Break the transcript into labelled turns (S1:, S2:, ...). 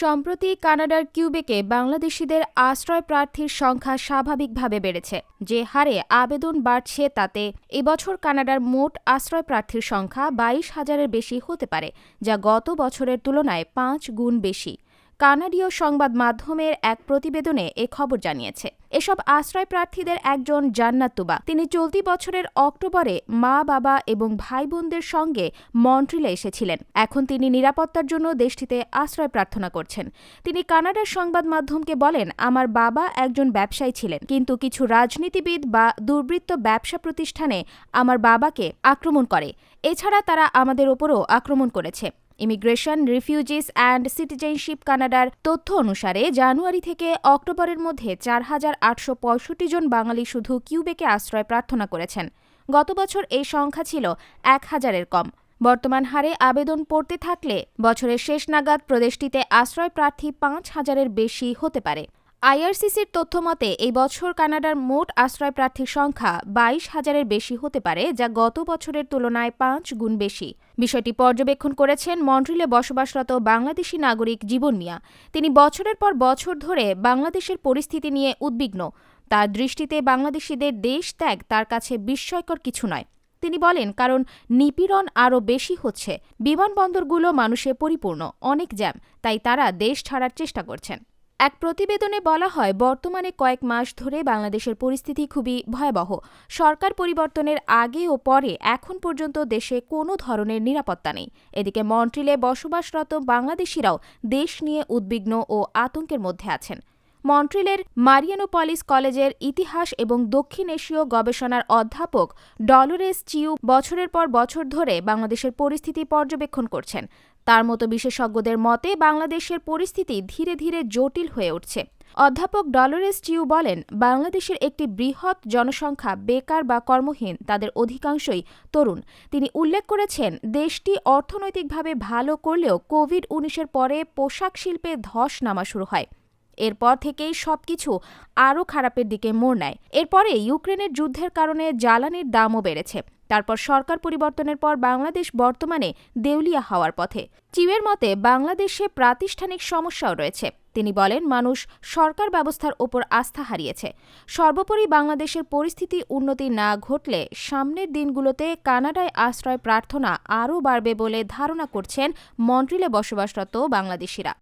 S1: সম্প্রতি কানাডার কিউবেকে বাংলাদেশিদের আশ্রয় প্রার্থীর সংখ্যা স্বাভাবিকভাবে বেড়েছে। যে হারে আবেদন বাড়ছে তাতে এবছর কানাডার মোট আশ্রয় প্রার্থীর সংখ্যা বাইশ হাজারের বেশি হতে পারে, যা গত বছরের তুলনায় পাঁচ গুণ বেশি। কানাডীয় সংবাদ মাধ্যমের এক প্রতিবেদনে এ খবর জানিয়েছে। এসব আশ্রয় প্রার্থীদের একজন জান্নাত তুবা। তিনি চলতি বছরের অক্টোবরে মা, বাবা এবং ভাই বোনদের সঙ্গে মন্ট্রিলে এসেছিলেন। এখন তিনি নিরাপত্তার জন্য দেশটিতে আশ্রয় প্রার্থনা করছেন। তিনি কানাডার সংবাদ মাধ্যমকে বলেন, আমার বাবা একজন ব্যবসায়ী ছিলেন, কিন্তু কিছু রাজনীতিবিদ বা দুর্বৃত্ত ব্যবসা প্রতিষ্ঠানে আমার বাবাকে আক্রমণ করে। এছাড়া তারা আমাদের ওপরও আক্রমণ করেছে। ইমিগ্রেশন রিফিউজিস অ্যান্ড সিটিজেনশিপ কানাডার তথ্য অনুসারে জানুয়ারি থেকে অক্টোবরের মধ্যে চার হাজার আটশো পঁয়ষট্টি জন বাঙালি শুধু কিউবেকে আশ্রয় প্রার্থনা করেছেন। গত বছর এই সংখ্যা ছিল এক হাজারের কম। বর্তমান হারে আবেদন পড়তে থাকলে বছরের শেষ নাগাদ প্রদেশটিতে আশ্রয় প্রার্থী পাঁচ হাজারের বেশি হতে পারে। আইআরসিসির তথ্যমতে এই বছর কানাডার মোট আশ্রয় প্রার্থীর সংখ্যা বাইশ হাজারের বেশি হতে পারে, যা গত বছরের তুলনায় পাঁচ গুণ বেশি। বিষয়টি পর্যবেক্ষণ করেছেন মন্ট্রিলে বসবাসরত বাংলাদেশি নাগরিক জীবন মিয়া। তিনি বছরের পর বছর ধরে বাংলাদেশের পরিস্থিতি নিয়ে উদ্বিগ্ন। তার দৃষ্টিতে বাংলাদেশিদের দেশ ত্যাগ তার কাছে বিস্ময়কর কিছু নয়। তিনি বলেন, কারণ নিপীড়ন আরও বেশি হচ্ছে। বিমানবন্দরগুলো মানুষে পরিপূর্ণ, অনেক জ্যাম, তাই তারা দেশ ছাড়ার চেষ্টা করছেন। এক প্রতিবেদনে বলা হয়, বর্তমানে কয়েক মাস ধরে বাংলাদেশের পরিস্থিতি খুবই ভয়াবহ। সরকার পরিবর্তনের আগে ও পরে এখন পর্যন্ত দেশে কোনো ধরনের নিরাপত্তা নেই। এদিকে মন্ট্রিলে বসবাসরত বাংলাদেশিরাও দেশ নিয়ে উদ্বিগ্ন ও আতঙ্কের মধ্যে আছেন। মন্ট্রিলের মারিয়ানোপলিস কলেজের ইতিহাস এবং দক্ষিণ এশীয় গবেষণার অধ্যাপক ডলোরেস চিউ বছরের পর বছর ধরে বাংলাদেশের পরিস্থিতি পর্যবেক্ষণ করছেন। তার মতো বিশেষজ্ঞদের মতে, বাংলাদেশের পরিস্থিতি ধীরে ধীরে জটিল হয়ে উঠছে। অধ্যাপক ডলোরেস চিউ বলেন, বাংলাদেশের একটি বৃহৎ জনসংখ্যা বেকার বা কর্মহীন, তাদের অধিকাংশই তরুণ। তিনি উল্লেখ করেছেন, দেশটি অর্থনৈতিকভাবে ভালো করলেও কোভিড উনিশের পরে পোশাক শিল্পে ধস নামা শুরু হয়। এরপর থেকেই সবকিছু আরও খারাপের দিকে মোড় নেয়। এরপরে ইউক্রেনের যুদ্ধের কারণে জ্বালানির দামও বেড়েছে। তারপর সরকার পরিবর্তনের পর বাংলাদেশ বর্তমানে দেউলিয়া হওয়ার পথে। চিউয়ের মতে বাংলাদেশে প্রাতিষ্ঠানিক সমস্যাও রয়েছে। তিনি বলেন, মানুষ সরকার ব্যবস্থার ওপর আস্থা হারিয়েছে। সর্বোপরি বাংলাদেশের পরিস্থিতি উন্নতি না ঘটলে সামনের দিনগুলোতে কানাডায় আশ্রয় প্রার্থনা আরও বাড়বে বলে ধারণা করছেন মন্ট্রিলে বসবাসরত বাংলাদেশিরা।